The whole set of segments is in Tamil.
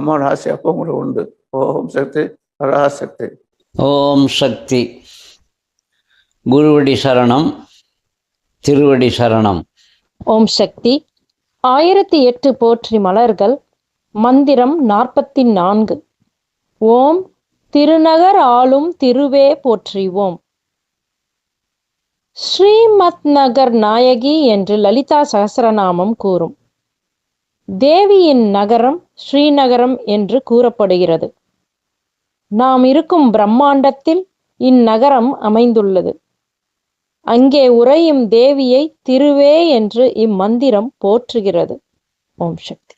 அம்மாவோட ஆசை அப்போ உங்களுக்கு உண்டு. ஓம் சக்தி பராசக்தி. ஓம் சக்தி. குருவடி சரணம் திருவடி சரணம். ஓம் சக்தி. ஆயிரத்தி எட்டு போற்றி மலர்கள் மந்திரம் நாற்பத்தி நான்கு. ஓம் திருநகர் ஆளும் திருவே போற்றிவோம். ஸ்ரீமத் நகர் நாயகி என்று லலிதா சகசரநாமம் கூறும். தேவியின் நகரம் ஸ்ரீநகரம் என்று கூறப்படுகிறது. நாம் இருக்கும் பிரம்மாண்டத்தில் இந்நகரம் அமைந்துள்ளது. அங்கே உறையும் தேவியை திருவே என்று இம்மந்திரம் போற்றுகிறது. ஓம் சக்தி.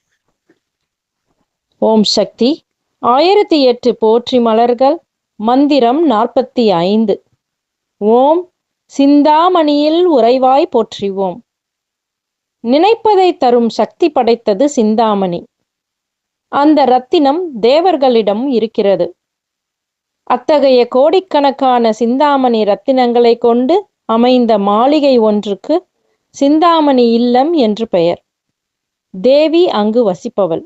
ஓம் சக்தி. ஆயிரத்தி எட்டு போற்றி மலர்கள் மந்திரம் நாற்பத்தி ஐந்து. ஓம் சிந்தாமணியில் உறைவாய் போற்றிவோம். நினைப்பதை தரும் சக்தி படைத்தது சிந்தாமணி. அந்த ரத்தினம் தேவர்களிடம் இருக்கிறது. அத்தகைய கோடிக்கணக்கான சிந்தாமணி ரத்தினங்களை கொண்டு அமைந்த மாளிகை ஒன்றுக்கு சிந்தாமணி இல்லம் என்று பெயர். தேவி அங்கு வசிப்பவள்.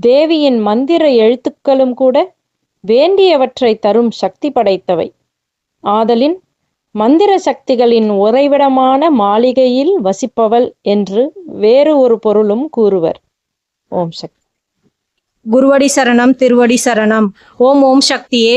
தேவியின் மந்திர எழுத்துக்களும் கூட வேண்டியவற்றை தரும் சக்தி படைத்தவை. ஆதலின் மந்திர சக்திகளின் உறைவிடமான மாளிகையில் வசிப்பவள் என்று வேறு ஒரு பொருளும் கூறுவர். ஓம் சக்தி குருவடி சரணம் திருவடி சரணம். ஓம் ஓம் சக்தியே.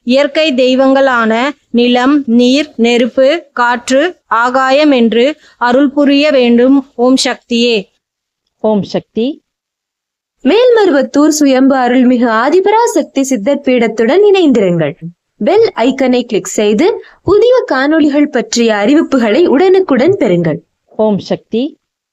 இயற்கை தெய்வங்களான நிலம் நீர் நெருப்பு காற்று ஆகாயம் என்று அருள் புரிய வேண்டும். ஓம் சக்தியே. ஓம் சக்தி. மேல்மருவத்தூர் சுயம்பு அருள்மிகு ஆதிபராசக்தி சித்தர் பீடத்துடன் இணைந்திருங்கள். பெல் ஐக்கனை கிளிக் செய்து புதிய காணொளிகள் பற்றிய அறிவிப்புகளை உடனுக்குடன் பெறுங்கள். ஓம் சக்தி.